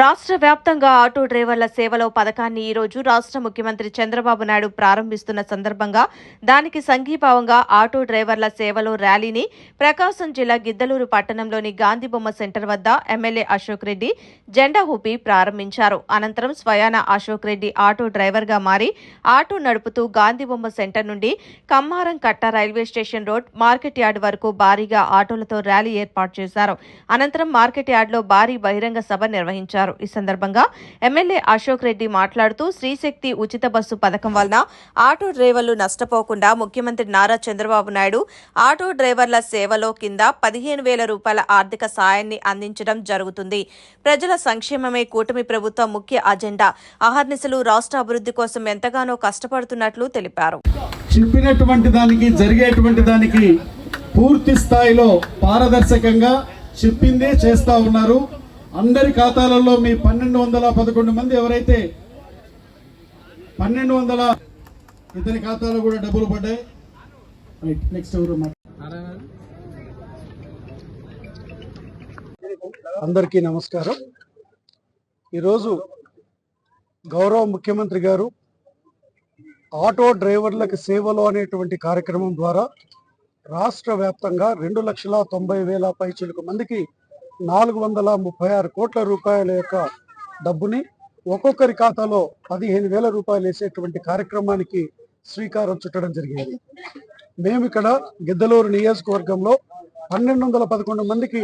రాష్ట్ర వ్యాప్తంగా ఆటో డ్రైవర్ల సేవలో పథకాన్ని ఈరోజు రాష్ట్ర ముఖ్యమంత్రి చంద్రబాబు నాయుడు ప్రారంభిస్తున్న సందర్భంగా దానికి సంఘీభావంగా ఆటో డ్రైవర్ల సేవలో ర్యాలీని ప్రకాశం జిల్లా గిద్దలూరు పట్టణంలోని గాంధీబొమ్మ సెంటర్ వద్ద ఎమ్మెల్యే అశోక్ రెడ్డి జెండా ఊపి ప్రారంభించారు. అనంతరం స్వయాన అశోక్ రెడ్డి ఆటో డ్రైవర్గా మారి ఆటో నడుపుతూ గాంధీబొమ్మ సెంటర్ నుండి కమ్మారం కట్ట railway station road market yard వరకు భారీగా ఆటోలతో ర్యాలీ ఏర్పాటు చేశారు. అనంతరం మార్కెట్ యార్డ్లో భారీ బహిరంగ సభ నిర్వహించారు. ఈ సందర్భంగా ఎమ్మెల్యే అశోక్ రెడ్డి మాట్లాడుతూ శ్రీశక్తి ఉచిత బస్సు పథకం వలన ఆటో డ్రైవర్లు నష్టపోకుండా ముఖ్యమంత్రి నారా చంద్రబాబు నాయుడు ఆటో డ్రైవర్ల సేవలో కింద పదిహేను వేల రూపాయల ఆర్థిక సాయాన్ని అందించడం జరుగుతుంది. ప్రజల సంక్షేమమే కూటమి ప్రభుత్వ ముఖ్య అజెండా. అహర్నిశలు రాష్ట్ర అభివృద్ధి కోసం ఎంతగానో కష్టపడుతున్నట్లు తెలిపారు. చెప్పినటువంటి దానికి జరిగేటువంటి దానికి పూర్తి స్థాయిలో పారదర్శకంగా చెప్పిందే చేస్తా ఉన్నారు. అందరి ఖాతాలలో మీ పన్నెండు వందల పదకొండు మంది ఎవరైతే పన్నెండు వందల ఇతని ఖాతాలో కూడా డబ్బులు పడ్డాయి. రైట్ నెక్స్ట్ ఎవరు అందరికీ నమస్కారం. ఈరోజు గౌరవ ముఖ్యమంత్రి గారు ఆటో డ్రైవర్లకు సేవలు అనేటువంటి కార్యక్రమం ద్వారా రాష్ట్ర వ్యాప్తంగా రెండు లక్షల తొంభై వేల పైచిలుకు మందికి నాలుగు వందల ముప్పై ఆరు కోట్ల రూపాయల యొక్క డబ్బుని ఒక్కొక్కరి ఖాతాలో పదిహేను వేల రూపాయలు వేసేటువంటి కార్యక్రమానికి శ్రీకారం చుట్టడం జరిగింది. మేము ఇక్కడ గిద్దలూరు నియోజకవర్గంలో పన్నెండు వందల పదకొండు మందికి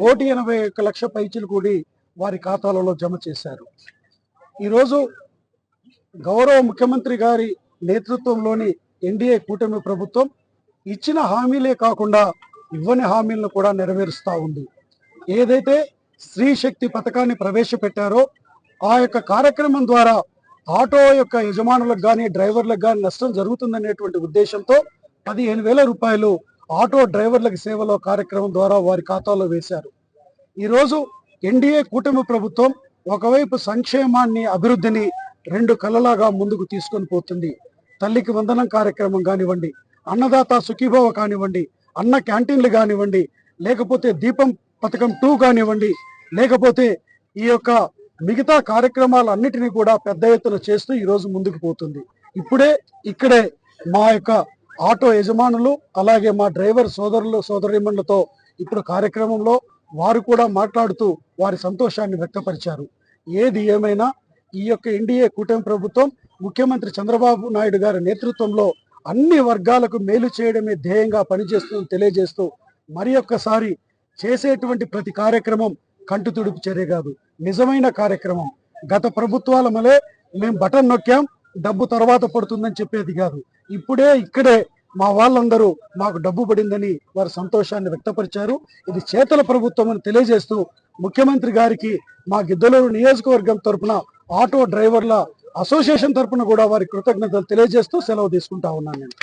కోటి ఎనభై ఒక్క లక్ష పైచీలు కూడి వారి ఖాతాలలో జమ చేశారు. ఈరోజు గౌరవ ముఖ్యమంత్రి గారి నేతృత్వంలోని ఎన్డీఏ కూటమి ప్రభుత్వం ఇచ్చిన హామీలే కాకుండా ఇవ్వని హామీలను కూడా నెరవేరుస్తూ ఉంది. ఏదైతే స్త్రీ శక్తి పథకాన్ని ప్రవేశపెట్టారో ఆ యొక్క కార్యక్రమం ద్వారా ఆటో యొక్క యజమానులకు కానీ డ్రైవర్లకు కానీ నష్టం జరుగుతుందనేటువంటి ఉద్దేశంతో పదిహేను వేల రూపాయలు ఆటో డ్రైవర్లకు సేవలో కార్యక్రమం ద్వారా వారి ఖాతాలో వేశారు. ఈరోజు ఎన్డీఏ కూటమి ప్రభుత్వం ఒకవైపు సంక్షేమాన్ని అభివృద్ధిని రెండు కళ్ళలాగా ముందుకు తీసుకొని పోతుంది. తల్లికి వందనం కార్యక్రమం కానివ్వండి అన్నదాత సుఖీభవ కానివ్వండి అన్న క్యాంటీన్లు కానివ్వండి లేకపోతే దీపం పథకం టూ కానివ్వండి లేకపోతే ఈ యొక్క మిగతా కార్యక్రమాలన్నిటినీ కూడా పెద్ద ఎత్తున చేస్తూ ఈరోజు ముందుకు పోతుంది. ఇప్పుడే ఇక్కడే మా యొక్క ఆటో యజమానులు అలాగే మా డ్రైవర్ సోదరులు సోదరిమణులతో ఇప్పుడు కార్యక్రమంలో వారు కూడా మాట్లాడుతూ వారి సంతోషాన్ని వ్యక్తపరిచారు. ఏది ఏమైనా ఈ యొక్క ఎన్డీఏ కూటమి ప్రభుత్వం ముఖ్యమంత్రి చంద్రబాబు నాయుడు గారి నేతృత్వంలో అన్ని వర్గాలకు మేలు చేయడమే ధ్యేయంగా పనిచేస్తుందని తెలియజేస్తూ మరి ఒక్కసారి చేసేటువంటి ప్రతి కార్యక్రమం కంటి తుడుపు చర్య కాదు. నిజమైన కార్యక్రమం. గత ప్రభుత్వాల మలే మేము బటన్ నొక్కాం డబ్బు తర్వాత పడుతుందని చెప్పేది కాదు. ఇప్పుడే ఇక్కడే మా వాళ్ళందరూ మాకు డబ్బు పడిందని వారు సంతోషాన్ని వ్యక్తపరిచారు. ఇది చేతల ప్రభుత్వం అని తెలియజేస్తూ ముఖ్యమంత్రి గారికి మా గిద్దలూరు నియోజకవర్గం తరపున ఆటో డ్రైవర్ల అసోసియేషన్ తరపున కూడా వారి కృతజ్ఞతలు తెలియజేస్తూ సెలవు తీసుకుంటా ఉన్నాను నేను.